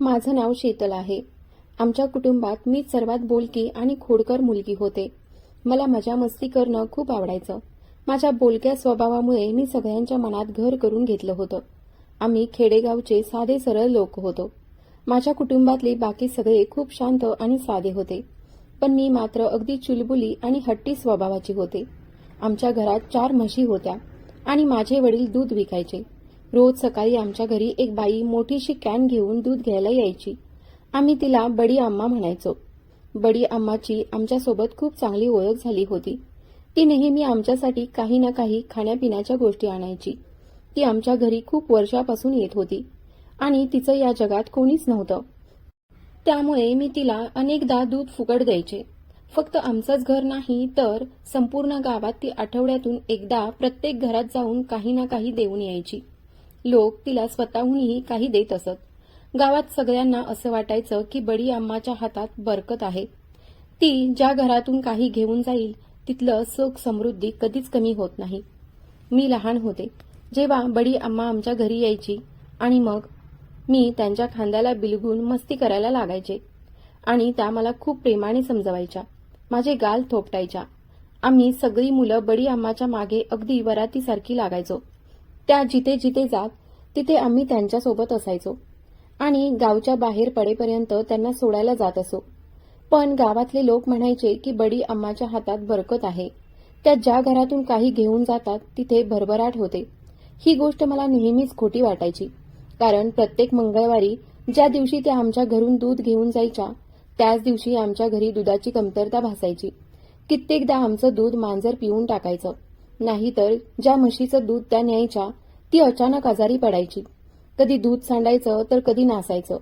माझं नाव शीतल आहे. आमच्या कुटुंबात मी सर्वात बोलकी आणि खोडकर मुलगी होते. मला मजा मस्ती करणं खूप आवडायचं. माझ्या बोलक्या स्वभावामुळे मी सगळ्यांच्या मनात घर करून घेतलं होतं. आम्ही खेडेगावचे साधे सरळ लोक होतो. माझ्या कुटुंबातले बाकी सगळे खूप शांत आणि साधे होते. पण मी मात्र अगदी चुलबुली आणि हट्टी स्वभावाची होते. आमच्या घरात चार म्हशी होत्या आणि माझे वडील दूध विकायचे. रोज सकाळी आमच्या घरी एक बाई मोठीशी कॅन घेऊन दूध घ्यायला यायची. आम्ही तिला बडी आम्मा म्हणायचो. बडी आम्माची आमच्यासोबत खूप चांगली ओळख झाली होती. ती नेहमी आमच्यासाठी काही ना काही खाण्यापिण्याच्या गोष्टी आणायची. ती आमच्या घरी खूप वर्षापासून येत होती आणि तिचं या जगात कोणीच नव्हतं. त्यामुळे मी तिला अनेकदा दूध फुकट द्यायचे. फक्त आमचंच घर नाही तर संपूर्ण गावात ती आठवड्यातून एकदा प्रत्येक घरात जाऊन काही ना काही देऊन यायची. लोक तिला स्वतःहूनही काही देत असत. गावात सगळ्यांना असं वाटायचं की बडी अम्माच्या हातात बरकत आहे. ती ज्या घरातून काही घेऊन जाईल तिथलं सुख समृद्धी कधीच कमी होत नाही. मी लहान होते. जेव्हा बडी अम्मा आमच्या घरी यायची आणि मग मी त्यांच्या खांद्याला बिलगून मस्ती करायला लागायचे. आणि त्या मला खूप प्रेमाने समजवायच्या. माझे गाल थोपटायच्या. आम्ही सगळी मुलं बडी अम्माच्या मागे अगदी वरातीसारखी लागायचो. त्या जिथे जिथे जात तिथे आम्ही त्यांच्यासोबत असायचो. आणि गावच्या बाहेर पडेपर्यंत त्यांना सोडायला जात असो. पण गावातले लोक म्हणायचे की बडी अम्माच्या हातात बरकत आहे. त्या ज्या घरातून काही घेऊन जातात तिथे भरभराट होते. ही गोष्ट मला नेहमीच खोटी वाटायची. कारण प्रत्येक मंगळवारी ज्या दिवशी त्या आमच्या घरून दूध घेऊन जायच्या त्याच दिवशी आमच्या घरी दुधाची कमतरता भासायची. कित्येकदा आमचं दूध मांजर पिऊन टाकायचं. नाहीतर ज्या म्हशीचं दूध त्या न्यायच्या ती अचानक आजारी पडायची. कधी दूध सांडायचं तर कधी नासायचं.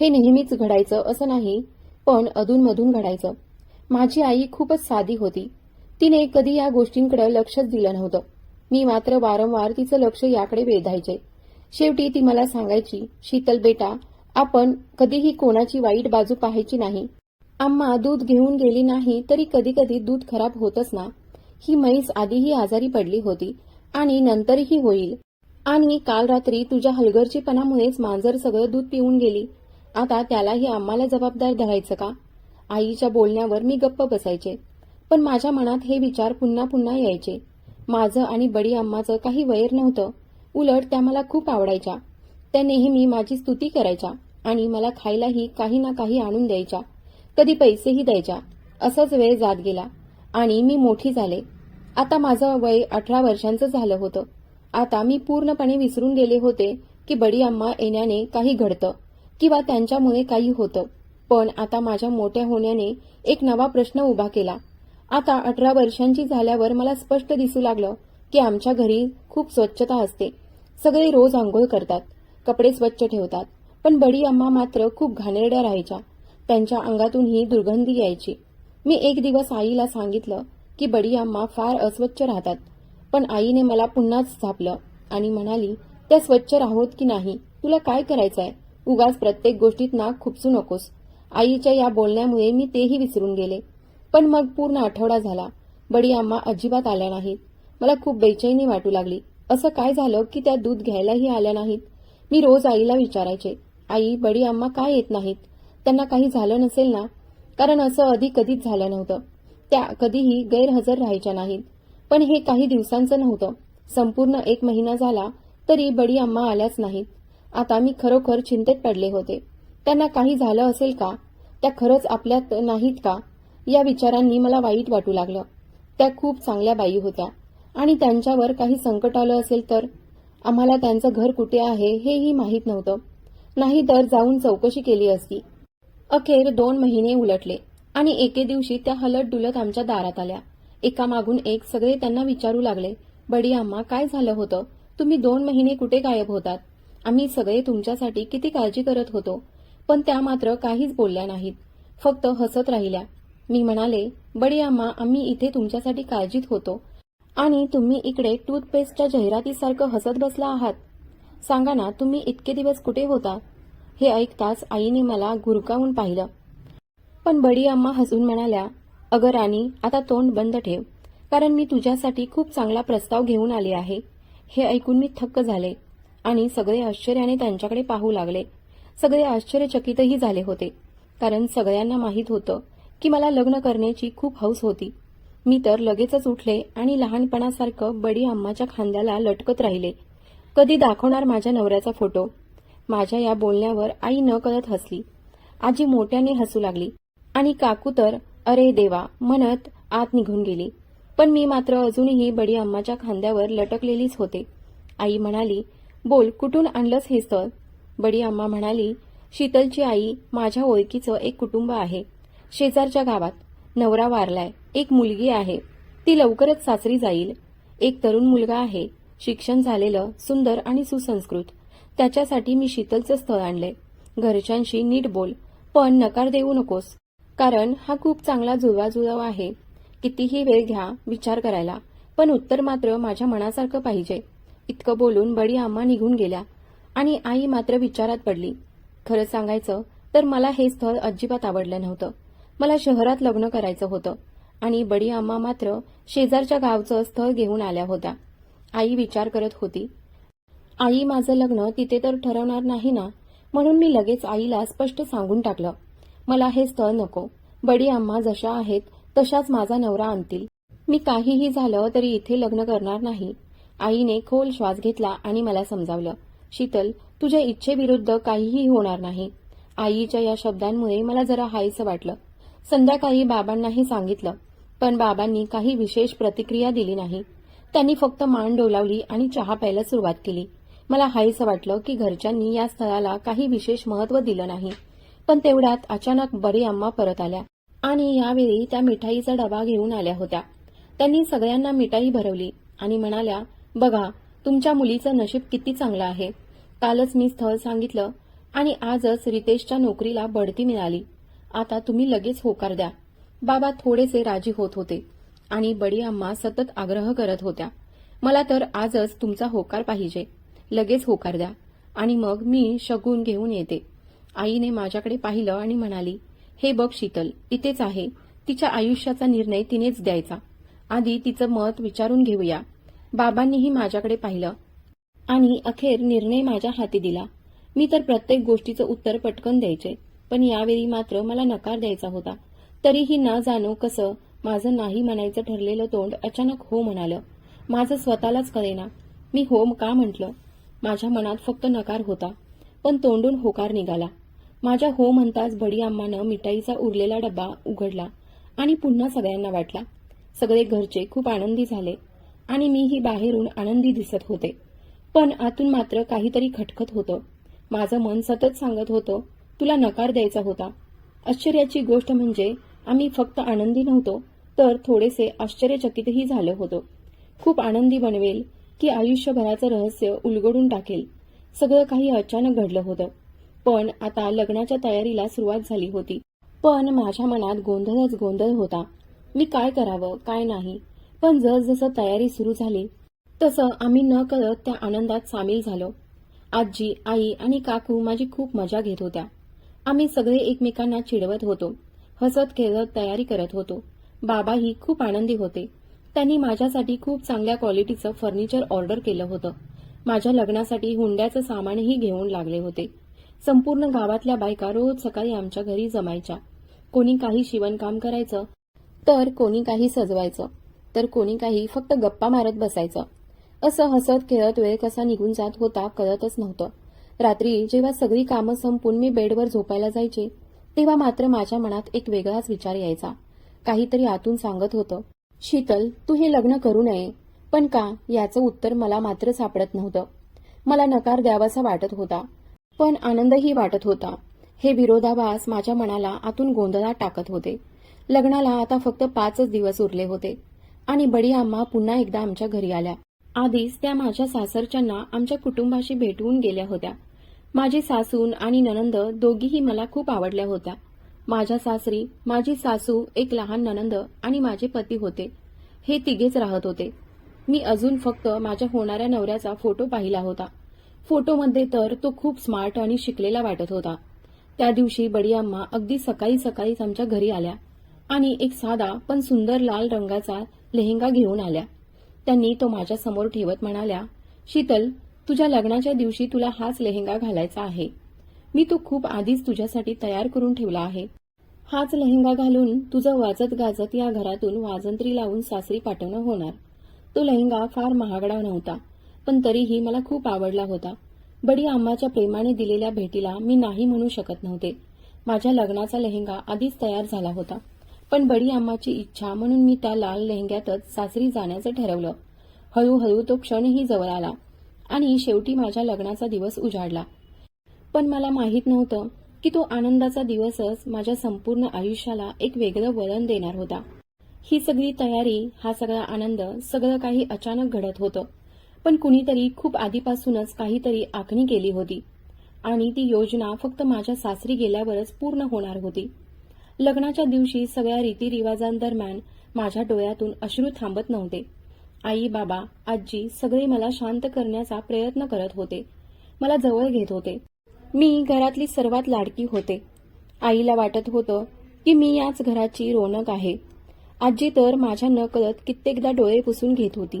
हे नेहमीच घडायचं असं नाही पण अधूनमधून घडायचं. माझी आई खूपच साधी होती. तिने कधी या गोष्टींकडे लक्षच दिलं नव्हतं. मी मात्र वारंवार तिचं लक्ष याकडे वेधायचे शेवटी ती मला सांगायची शीतल बेटा आपण कधीही कोणाची वाईट बाजू पाहायची नाही. आम्हा दूध घेऊन गेली नाही तरी कधी कधी दूध खराब होतच ना. ही म्हैस आधीही आजारी पडली होती आणि नंतरही होईल. आणि काल रात्री तुझ्या हलगर्जीपणामुळेच मांजर सगळं दूध पिऊन गेली. आता त्यालाही आम्हाला जबाबदार धरायचं का? आईच्या बोलण्यावर मी गप्प बसायचे. पण माझ्या मनात हे विचार पुन्हा पुन्हा यायचे. माझं आणि बडी अम्माचं काही वैर नव्हतं. उलट त्या मला खूप आवडायच्या. त्या नेहमी माझी स्तुती करायच्या आणि मला खायलाही काही ना काही आणून द्यायच्या. कधी पैसेही द्यायच्या. असंच वेळ जात गेला आणि मी मोठी झाले. आता माझं वय अठरा वर्षांचं झालं होतं. आता मी पूर्णपणे विसरून गेले होते की बडी अम्मा येण्याने काही घडतं किंवा त्यांच्यामुळे काही होतं. पण आता माझ्या मोठ्या होण्याने एक नवा प्रश्न उभा केला. आता अठरा वर्षांची झाल्यावर मला स्पष्ट दिसू लागलं की आमच्या घरी खूप स्वच्छता असते. सगळे रोज आंघोळ करतात कपडे स्वच्छ ठेवतात पण बडी अम्मा मात्र खूप घाणेरड्या राहायच्या. त्यांच्या अंगातूनही दुर्गंधी यायची. मी एक दिवस आईला सांगितलं की बडी अम्मा फार अस्वच्छ राहतात. पण आईने मला पुन्हाच झापलं आणि म्हणाली त्या स्वच्छ राहोत की नाही? तुला काय करायचंय? उगाच प्रत्येक गोष्टीत नाक खुपसू नकोस. आईच्या या बोलण्यामुळे मी तेही विसरून गेले. पण मग पूर्ण आठवडा झाला. बडी अम्मा अजिबात आल्या नाहीत. मला खूप बेचैनी वाटू लागली. असं काय झालं की त्या दूध घ्यायलाही आल्या नाहीत? मी रोज आईला विचारायचे आई बडी अम्मा काय येत नाहीत? त्यांना काही झालं नसेल ना? कारण असं अधिक कधीच झालं नव्हतं. त्या कधीही गैरहजर राहायच्या नाहीत. पण हे काही दिवसांचं नव्हतं. संपूर्ण एक महिना झाला तरी बडी अम्मा आल्याच नाहीत. आता मी खरोखर चिंतेत पडले होते. त्यांना काही झालं असेल का? त्या खरंच आपल्यात नाहीत का? या विचारांनी मला वाईट वाटू लागलं. त्या खूप चांगल्या बाई होत्या. आणि त्यांच्यावर काही संकट आलं असेल तर? आम्हाला त्यांचं घर कुठे आहे हेही माहीत नव्हतं. नाही तर जाऊन चौकशी केली असती. अखेर दोन महिने उलटले. आणि एके दिवशी त्या हलत डुलत आमच्या दारात आल्या. एका मागून एक सगळे त्यांना विचारू लागले बडी अम्मा काय झालं होतं? तुम्ही दोन महिने कुठे गायब होतात? आम्ही सगळे तुमच्यासाठी किती काळजी करत होतो पण त्या मात्र काहीच बोलल्या नाहीत. फक्त हसत राहिल्या. मी म्हणाले बडी अम्मा आम्ही इथे तुमच्यासाठी काळजीत होतो. आणि तुम्ही इकडे टूथपेस्टच्या जाहिरातीसारखं हसत बसला आहात. सांगा ना तुम्ही इतके दिवस कुठे होता? हे ऐकताच आईने मला गुरकावून पाहिलं. पण बडी अम्मा हसून म्हणाल्या अगं राणी आता तोंड बंद ठेव कारण मी तुझ्यासाठी खूप चांगला प्रस्ताव घेऊन आले आहे. हे ऐकून मी थक्क झाले आणि सगळे आश्चर्याने त्यांच्याकडे पाहू लागले. सगळे आश्चर्यचकितही झाले होते कारण सगळ्यांना माहीत होतं की मला लग्न करण्याची खूप हौस होती. मी तर लगेचच उठले आणि लहानपणासारखं बडी अम्माच्या खांद्याला लटकत राहिले. कधी दाखवणार माझ्या नवऱ्याचा फोटो? माझ्या या बोलण्यावर आई न कळत हसली. आजी मोठ्याने हसू लागली. आणि काकू तर अरे देवा म्हणत आत निघून गेली. पण मी मात्र अजूनही बडी अम्माच्या खांद्यावर लटकलेलीच होते. आई म्हणाली बोल कुठून आणलंस हे स्थळ? बडी अम्मा म्हणाली शीतलची आई माझ्या ओळखीचं एक कुटुंब आहे. शेजारच्या गावात. नवरा वारलाय. एक मुलगी आहे. ती लवकरच सासरी जाईल. एक तरुण मुलगा आहे. शिक्षण झालेलं सुंदर आणि सुसंस्कृत. त्याच्यासाठी मी शीतलचं स्थळ आणलंय. घरच्यांशी नीट बोल. पण नकार देऊ नकोस. कारण हा खूप चांगला जुळवाजुळव आहे. कितीही वेळ घ्या विचार करायला पण उत्तर मात्र माझ्या मनासारखं पाहिजे. इतकं बोलून बडी आम्हा निघून गेल्या आणि आई मात्र विचारात पडली. खरं सांगायचं तर मला हे स्थळ अजिबात आवडलं नव्हतं. मला शहरात लग्न करायचं होतं आणि बडी आम्हा मात्र शेजारच्या गावचं स्थळ घेऊन आल्या होत्या. आई विचार करत होती आई माझं लग्न तिथे तर ठरवणार नाही ना? म्हणून मी लगेच आईला स्पष्ट सांगून टाकलं. मला हे स्थळ नको. बडी आम्हा जशा आहेत तशाच माझा नवरा आणतील. मी काहीही झालं तरी इथे लग्न करणार नाही. आईने खोल श्वास घेतला आणि मला समजावलं शीतल तुझ्या इच्छेविरुद्ध काहीही होणार नाही. आईच्या या शब्दांमुळे मला जरा हायसं वाटलं. संध्याकाळी बाबांनाही सांगितलं पण बाबांनी काही विशेष प्रतिक्रिया दिली नाही. त्यांनी फक्त मान डोलावली आणि चहा प्यायला सुरुवात केली. मला हायसं वाटलं की घरच्यांनी या स्थळाला काही विशेष महत्त्व दिलं नाही. पण तेवढ्यात अचानक बडी अम्मा परत आल्या. आणि यावेळी त्या मिठाईचा डबा घेऊन आल्या होत्या. त्यांनी सगळ्यांना मिठाई भरवली आणि म्हणाल्या बघा तुमच्या मुलीचं नशीब किती चांगलं आहे. कालच मी स्थळ सांगितलं आणि आजच रितेशच्या नोकरीला बढती मिळाली. आता तुम्ही लगेच होकार द्या. बाबा थोडेसे राजी होत होते आणि बडी अम्मा सतत आग्रह करत होत्या मला तर आजच तुमचा होकार पाहिजे. लगेच होकार द्या आणि मग मी शगून घेऊन येते. आईने माझ्याकडे पाहिलं आणि म्हणाली हे बघ शीतल इथेच आहे. तिच्या आयुष्याचा निर्णय तिनेच द्यायचा. आधी तिचं मत विचारून घेऊया. बाबांनीही माझ्याकडे पाहिलं आणि अखेर निर्णय माझ्या हाती दिला. मी तर प्रत्येक गोष्टीचं उत्तर पटकन द्यायचे पण यावेळी मात्र मला नकार द्यायचा होता. तरीही ना जाणो कसं माझं नाही म्हणायचं ठरलेलं तोंड अचानक हो म्हणालं. माझं स्वतःलाच कळेना. मी होम का म्हटलं? माझ्या मनात फक्त नकार होता पण तोंडून होकार निघाला. माझ्या हो म्हणताच बडी अम्मानं मिठाईचा उरलेला डब्बा उघडला आणि पुन्हा सगळ्यांना वाटला. सगळे घरचे खूप आनंदी झाले आणि मीही बाहेरून आनंदी दिसत होते. पण आतून मात्र काहीतरी खटखत होतं. माझं मन सतत सांगत होतं तुला नकार द्यायचा होता. आश्चर्याची गोष्ट म्हणजे आम्ही फक्त आनंदी नव्हतो तर थोडेसे आश्चर्यचकितही झालं होतो. खूप आनंदी बनवेल की आयुष्यभराचं रहस्य उलगडून टाकेल. सगळं काही अचानक घडलं होतं. पण आता लग्नाच्या तयारीला सुरुवात झाली होती. पण माझ्या मनात गोंधळच गोंधळ होता. मी काय करावं काय नाही. पण जसजसं तयारी सुरू झाली तसं आम्ही न कळत त्या आनंदात सामील झालो. आजी आई आणि काकू माझी खूप मजा घेत होत्या. आम्ही सगळे एकमेकांना चिडवत होतो. हसत खेळत तयारी करत होतो. बाबाही खूप आनंदी होते. त्यांनी माझ्यासाठी खूप चांगल्या क्वालिटीचं फर्निचर ऑर्डर केलं होतं. माझ्या लग्नासाठी हुंड्याचं सामानही घेऊन लागले होते. संपूर्ण गावातल्या बायका रोज सकाळी आमच्या घरी जमायच्या. कोणी काही शिवणकाम करायचं तर कोणी काही सजवायचं तर कोणी काही फक्त गप्पा मारत बसायचं. असं हसत खेळत वेळ कसा निघून जात होता कळतच नव्हतं. रात्री जेव्हा सगळी कामं संपून मी बेडवर झोपायला जायचे तेव्हा मात्र माझ्या मनात एक वेगळाच विचार यायचा. काहीतरी आतून सांगत होतं शीतल तू हे लग्न करू नये पण का? याचं उत्तर मला मात्र सापडत नव्हतं. मला नकार द्यावासा वाटत होता. पण आनंदही वाटत होता. हे विरोधाभास माझ्या मनाला आतून गोंधळात टाकत होते. लग्नाला आता फक्त पाचच दिवस उरले होते. आणि बडी आम्हा पुन्हा एकदा आमच्या घरी आल्या. आधीच त्या माझ्या सासरच्यांना आमच्या कुटुंबाशी भेटवून गेल्या होत्या. माझी सासून आणि ननंद दोघीही मला खूप आवडल्या होत्या. माझ्या सासरी माझी सासू एक लहान ननंद आणि माझे पती होते. हे तिघेच राहत होते. मी अजून फक्त माझ्या होणाऱ्या नवऱ्याचा फोटो पाहिला होता. फोटोमध्ये तर तो खूप स्मार्ट आणि शिकलेला वाटत होता. त्या दिवशी बडी अम्मा अगदी सकाळी सकाळीच आमच्या घरी आल्या आणि एक साधा पण सुंदर लाल रंगाचा लेहंगा घेऊन आल्या. त्यांनी तो माझ्यासमोर ठेवत म्हणाल्या शीतल तुझ्या लग्नाच्या दिवशी तुला हाच लेहंगा घालायचा आहे. मी तो खूप आधीच तुझ्यासाठी तयार करून ठेवला आहे. हाच लेहंगा घालून तुझं वाजत गाजत या घरातून वाजंत्री लावून सासरी पाठवणं होणार. तो लेहंगा फार महागडा नव्हता. पण तरीही मला खूप आवडला होता. बडी आम्माच्या प्रेमाने दिलेल्या भेटीला मी नाही म्हणू शकत नव्हते. माझ्या लग्नाचा लेहंगा आधीच तयार झाला होता. पण बडी आम्माची इच्छा म्हणून मी त्या लाल लेहंग्यातच सासरी जाण्याचं ठरवलं. हळूहळू तो क्षणही जवळ आला आणि शेवटी माझ्या लग्नाचा दिवस उजाडला. पण मला माहीत नव्हतं की तो आनंदाचा दिवसच माझ्या संपूर्ण आयुष्याला एक वेगळं वळण देणार होता. ही सगळी तयारी हा सगळा आनंद सगळं काही अचानक घडत होतं. पण कुणीतरी खूप आधीपासूनच काहीतरी आखणी केली होती. आणि ती योजना फक्त माझ्या सासरी गेल्यावरच पूर्ण होणार होती. लग्नाच्या दिवशी सगळ्या रीतिरिवाजांदरम्यान माझ्या डोळ्यातून अश्रू थांबत नव्हते. आई बाबा आजी सगळे मला शांत करण्याचा प्रयत्न करत होते. मला जवळ घेत होते. मी घरातली सर्वात लाडकी होते. आईला वाटत होतं की मी याच घराची रोनक आहे. आजी तर माझ्या नकळत कित्येकदा डोळे पुसून घेत होती.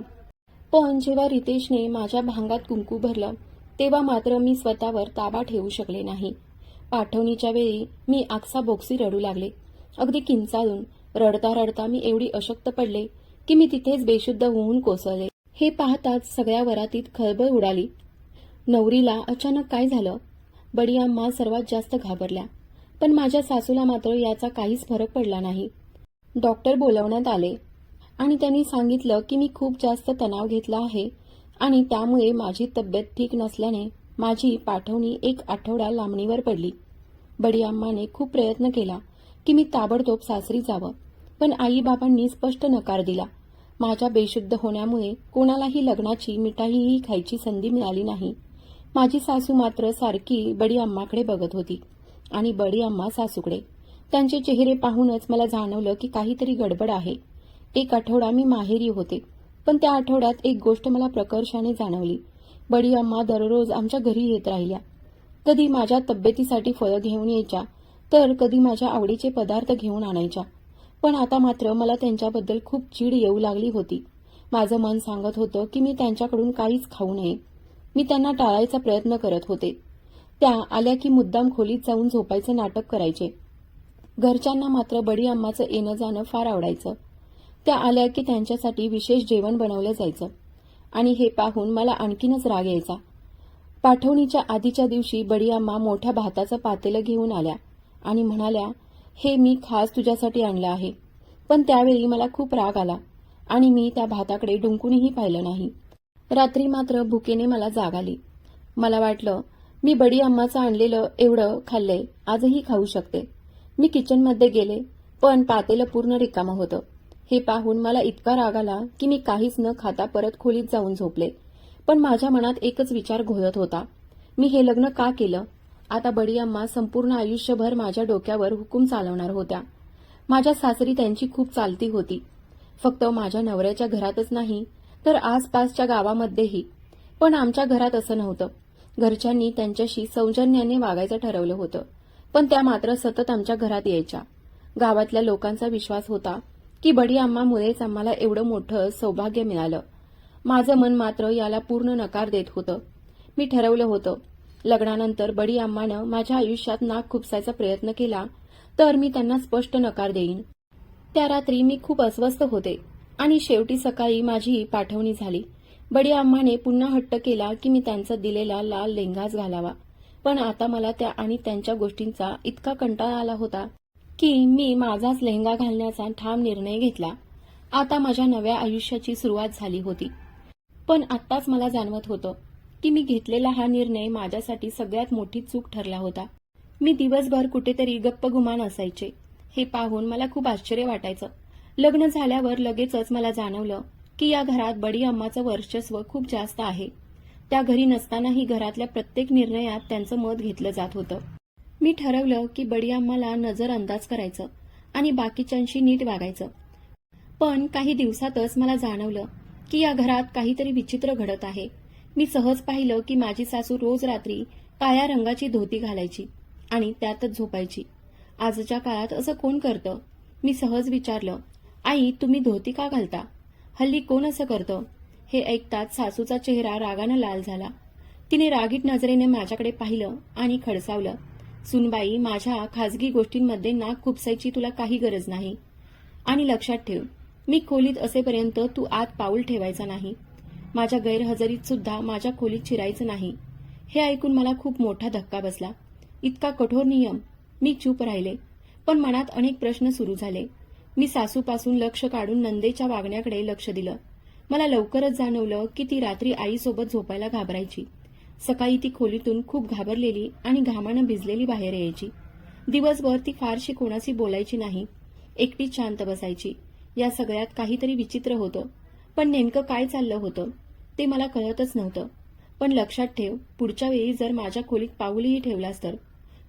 पण जेव्हा रितेशने माझ्या भांगात कुंकू भरलं तेव्हा मात्र मी स्वतःवर ताबा ठेवू शकले नाही. पाठवणीच्या वेळी मी आकसा बोक्सी रडू लागले. अगदी किंचाळून रडता रडता मी एवढी अशक्त पडले की मी तिथेच बेशुद्ध होऊन कोसळले. हे पाहताच सगळ्या वरातीत खळबळ उडाली. नवरीला अचानक काय झालं? बडी अम्मा सर्वात जास्त घाबरल्या पण माझ्या सासूला मात्र याचा काहीच फरक पडला नाही. डॉक्टर बोलवण्यात आले आणि त्यांनी सांगितलं की मी खूप जास्त तणाव घेतला आहे आणि त्यामुळे माझी तब्येत ठीक नसल्याने माझी पाठवणी एक आठवडा लांबणीवर पडली. बडी अम्माने खूप प्रयत्न केला की मी ताबडतोब सासरी जावं पण आईबाबांनी स्पष्ट नकार दिला. माझ्या बेशुद्ध होण्यामुळे कोणालाही लग्नाची मिठाईही खायची संधी मिळाली नाही. माझी सासू मात्र सारखी बडी अम्माकडे बघत होती आणि बडी अम्मा सासूकडे. त्यांचे चेहरे पाहूनच मला जाणवलं की काहीतरी गडबड आहे. एक आठवडा मी माहेरी होते. पण त्या आठवड्यात एक गोष्ट मला प्रकर्षाने जाणवली. बडी अम्मा दररोज आमच्या घरी येत राहिल्या. कधी माझ्या तब्येतीसाठी फळं घेऊन यायच्या तर कधी माझ्या आवडीचे पदार्थ घेऊन आणायच्या. पण आता मात्र मला त्यांच्याबद्दल खूप चीड येऊ लागली होती. माझं मन सांगत होतं की मी त्यांच्याकडून काहीच खाऊ नये. मी त्यांना टाळायचा प्रयत्न करत होते. त्या आल्या की मुद्दाम खोलीत जाऊन झोपायचं नाटक करायचे. घरच्यांना मात्र बडी अम्माचं येणं जाणं फार आवडायचं. त्या आल्या की त्यांच्यासाठी विशेष जेवण बनवलं जायचं. आणि हे पाहून मला आणखीनच राग यायचा. पाठवणीच्या आधीच्या दिवशी बडी अम्मा मोठ्या भाताचं पातेलं घेऊन आल्या आणि म्हणाल्या हे मी खास तुझ्यासाठी आणलं आहे. पण त्यावेळी मला खूप राग आला आणि मी त्या भाताकडे डुंकूनही पाहिलं नाही. रात्री मात्र भुकेने मला जाग आली. मला वाटलं मी बडी अम्माचं आणलेलं एवढं खाल्लंय आजही खाऊ शकते. मी किचनमध्ये गेले पण पातेलं पूर्ण रिकामं होतं. हे पाहून मला इतका राग आला की मी काहीच न खाता परत खोलीत जाऊन झोपले. पण माझ्या मनात एकच विचार घोळत होता. मी हे लग्न का केलं? आता बडी अम्मा संपूर्ण आयुष्यभर माझ्या डोक्यावर हुकूम चालवणार होत्या. माझ्या सासरी त्यांची खूप चालती होती. फक्त माझ्या नवऱ्याच्या घरातच नाही तर आसपासच्या गावामध्येही. पण आमच्या घरात असं नव्हतं. घरच्यांनी त्यांच्याशी सौजन्याने वागायचं ठरवलं होतं. पण त्या मात्र सतत आमच्या घरात यायच्या. गावातल्या लोकांचा विश्वास होता की बडी अम्मामुळेच आम्हाला एवढं मोठं सौभाग्य मिळालं. माझं मन मात्र याला पूर्ण नकार देत होतं. मी ठरवलं होतं. लग्नानंतर बडी अम्मानं माझ्या आयुष्यात नाक खुपसायचा प्रयत्न केला तर मी त्यांना स्पष्ट नकार देईन. त्या रात्री मी खूप अस्वस्थ होते आणि शेवटी सकाळी माझी पाठवणी झाली. बडी अम्माने पुन्हा हट्ट केला की मी त्यांचा दिलेला लाल लेंगाच घालावा. पण आता मला त्या आणि त्यांच्या गोष्टींचा इतका कंटाळा आला होता. की मी माझाच लेहंगा घालण्याचा ठाम निर्णय घेतला. आता माझ्या नव्या आयुष्याची सुरुवात झाली होती. पण आत्ताच मला जाणवत होतं की मी घेतलेला हा निर्णय माझ्यासाठी सगळ्यात मोठी चूक ठरला होता. मी दिवसभर कुठेतरी गप्प गुमान असायचे. हे पाहून मला खूप आश्चर्य वाटायचं. लग्न झाल्यावर लगेचच मला जाणवलं की या घरात बडी अम्माचं वर्चस्व खूप जास्त आहे. त्या घरी नसतानाही घरातल्या प्रत्येक निर्णयात त्यांचं मत घेतलं जात होतं. मी ठरवलं की बडी अम्माला नजर अंदाज करायचं आणि बाकीच्यांशी नीट वागायचं. पण काही दिवसातच मला जाणवलं की या घरात काहीतरी विचित्र घडत आहे. मी सहज पाहिलं की माझी सासू रोज रात्री काळ्या रंगाची धोती घालायची आणि त्यातच झोपायची. आजच्या काळात असं कोण करतं? मी सहज विचारलं आई तुम्ही धोती का घालता? हल्ली कोण असं करतं? हे ऐकताच सासूचा चेहरा रागानं लाल झाला. तिने रागीट नजरेने माझ्याकडे पाहिलं आणि खडसावलं सुनबाई माझ्या खाजगी गोष्टींमध्ये नाक खुपसायची तुला काही गरज नाही. आणि लक्षात ठेव मी खोलीत असेपर्यंत तू आत पाऊल ठेवायचा नाही. माझ्या गैरहजेरीत सुद्धा माझ्या खोलीत शिरायचं नाही. हे ऐकून मला खूप मोठा धक्का बसला. इतका कठोर नियम. मी चूप राहिले. पण मनात अनेक प्रश्न सुरू झाले. मी सासूपासून लक्ष काढून नंदेच्या वागण्याकडे लक्ष दिलं. मला लवकरच जाणवलं की ती रात्री आईसोबत झोपायला घाबरायची. सकाळी ती खोलीतून खूप घाबरलेली आणि घामानं भिजलेली बाहेर यायची. दिवसभर ती फारशी कोणाशी बोलायची नाही. एकटीच शांत बसायची. या सगळ्यात काहीतरी विचित्र होतं. पण नेमकं काय चाललं होतं ते मला कळतच नव्हतं. पण लक्षात ठेव पुढच्या वेळी जर माझ्या खोलीत पाऊलही ठेवलास तर.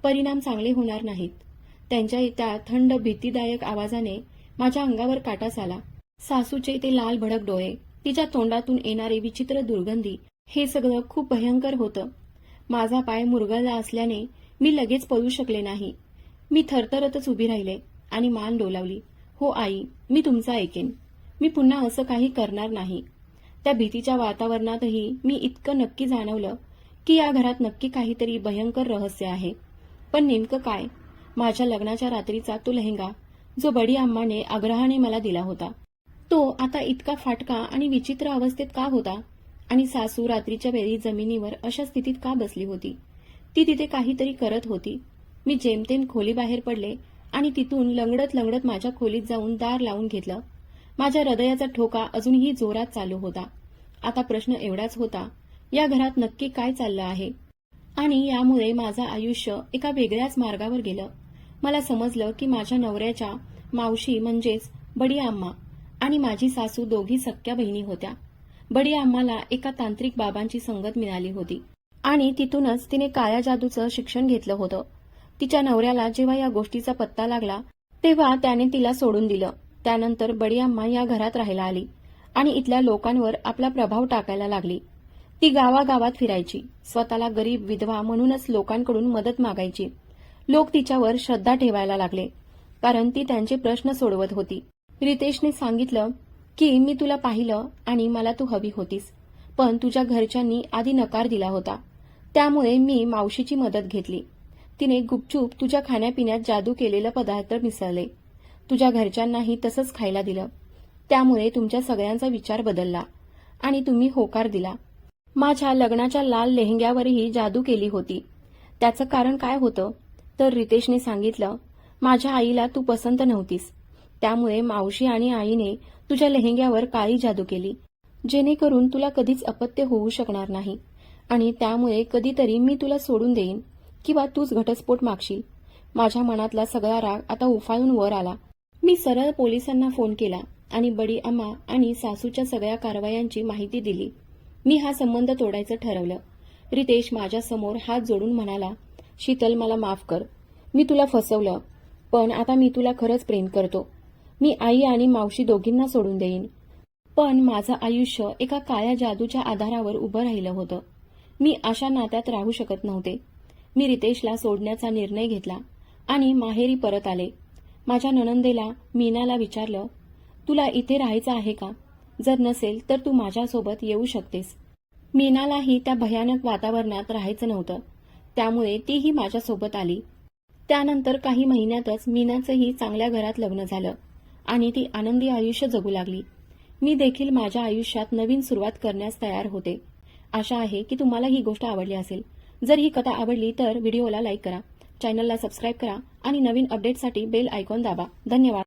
परिणाम चांगले होणार नाहीत. त्यांच्या त्या थंड भीतीदायक आवाजाने माझ्या अंगावर काटाच आला सासूचे ते लाल भडक डोळे तिच्या तोंडातून येणारी विचित्र दुर्गंधी हे सगळं खूप भयंकर होतं. माझा पाय मुरगळला असल्याने मी लगेच पळू शकले नाही. मी थरथरतच उभी राहिले आणि मान डोलावली. हो आई मी तुमचा ऐकेन. मी पुन्हा असं काही करणार नाही. त्या भीतीच्या वातावरणातही मी इतकं नक्की जाणवलं की या घरात नक्की काहीतरी भयंकर रहस्य आहे. पण नेमकं काय? माझ्या लग्नाच्या रात्रीचा तो लेहंगा जो बडी आम्माने आग्रहाने मला दिला होता. तो आता इतका फाटका आणि विचित्र अवस्थेत का होता? आणि सासू रात्रीच्या वेळी जमिनीवर अशा स्थितीत का बसली होती? ती तिथे काहीतरी करत होती. मी जेमतेम खोलीबाहेर पडले आणि तिथून लंगडत लंगडत माझ्या खोलीत जाऊन दार लावून घेतलं. माझ्या हृदयाचा ठोका अजूनही जोरात चालू होता. आता प्रश्न एवढाच होता या घरात नक्की काय चाललं आहे? आणि यामुळे माझं आयुष्य एका वेगळ्याच मार्गावर गेलं. मला समजलं की माझ्या नवऱ्याच्या मावशी म्हणजेच बडी आम्मा आणि माझी सासू दोघी सख्या बहिणी होत्या. बडी आम्हाला एका तांत्रिक बाबांची संगत मिळाली होती. आणि तिथूनच तिने काळ्या जादूचं शिक्षण घेतलं होतं. तिच्या नवऱ्याला जेव्हा या गोष्टीचा पत्ता लागला तेव्हा त्याने तिला सोडून दिलं. त्यानंतर बडी अम्मा या घरात राहायला आली आणि इथल्या लोकांवर आपला प्रभाव टाकायला लागली. ती गावागावात फिरायची स्वतःला गरीब विधवा म्हणूनच लोकांकडून मदत मागायची. लोक तिच्यावर श्रद्धा ठेवायला लागले कारण ती त्यांचे प्रश्न सोडवत होती. रितेशने सांगितलं की मी तुला पाहिलं आणि मला तू हवी होतीस. पण तुझ्या घरच्यांनी आधी नकार दिला होता. त्यामुळे मी मावशीची मदत घेतली. तिने गुपचूप तुझ्या खाण्यापिण्यात जादू केलेलं पदार्थ मिसळले. तुझ्या घरच्यांनाही तसंच खायला दिलं. त्यामुळे तुमच्या सगळ्यांचा विचार बदलला आणि तुम्ही होकार दिला. माझ्या लग्नाच्या लाल लेहंग्यावरही जादू केली होती. त्याचं कारण काय होतं? तर रितेशने सांगितलं माझ्या आईला तू पसंत नव्हतीस. त्यामुळे मावशी आणि आईने तुझ्या लेहंग्यावर काळी जादू केली जेणेकरून तुला कधीच अपत्य होऊ शकणार नाही. आणि त्यामुळे कधीतरी मी तुला सोडून देईन किंवा तूच घटस्फोट मागशील. माझ्या मनातला सगळा राग आता उफाळून वर आला. मी सरळ पोलिसांना फोन केला आणि बडी अम्मा आणि सासूच्या सगळ्या कारवायांची माहिती दिली. मी हा संबंध तोडायचं ठरवलं. रितेश माझ्यासमोर हात जोडून म्हणाला शीतल मला माफ कर. मी तुला फसवलं पण आता मी तुला खरंच प्रेम करतो. मी आई आणि मावशी दोघींना सोडून देईन. पण माझं आयुष्य एका काळ्या जादूच्या आधारावर उभं राहिलं होतं. मी अशा नात्यात राहू शकत नव्हते. मी रितेशला सोडण्याचा निर्णय घेतला आणि माहेरी परत आले. माझ्या ननंदेला मीनाला विचारलं तुला इथे राहायचं आहे का? जर नसेल तर तू माझ्यासोबत येऊ शकतेस. मीनालाही त्या भयानक वातावरणात राहायचं नव्हतं. त्यामुळे तीही माझ्यासोबत आली. त्यानंतर काही महिन्यातच मीनाचंही चांगल्या घरात लग्न झालं. आणि ती आनंदी आयुष्य जगू लागली. मी देखील माझ्या आयुष्यात नवीन सुरुवात करण्यास तयार होते. आशा आहे की तुम्हाला ही गोष्ट आवडली असेल. जर ही कथा आवडली तर व्हिडिओला लाईक करा चॅनलला सबस्क्राईब करा आणि नवीन अपडेटसाठी बेल आयकॉन दाबा. धन्यवाद.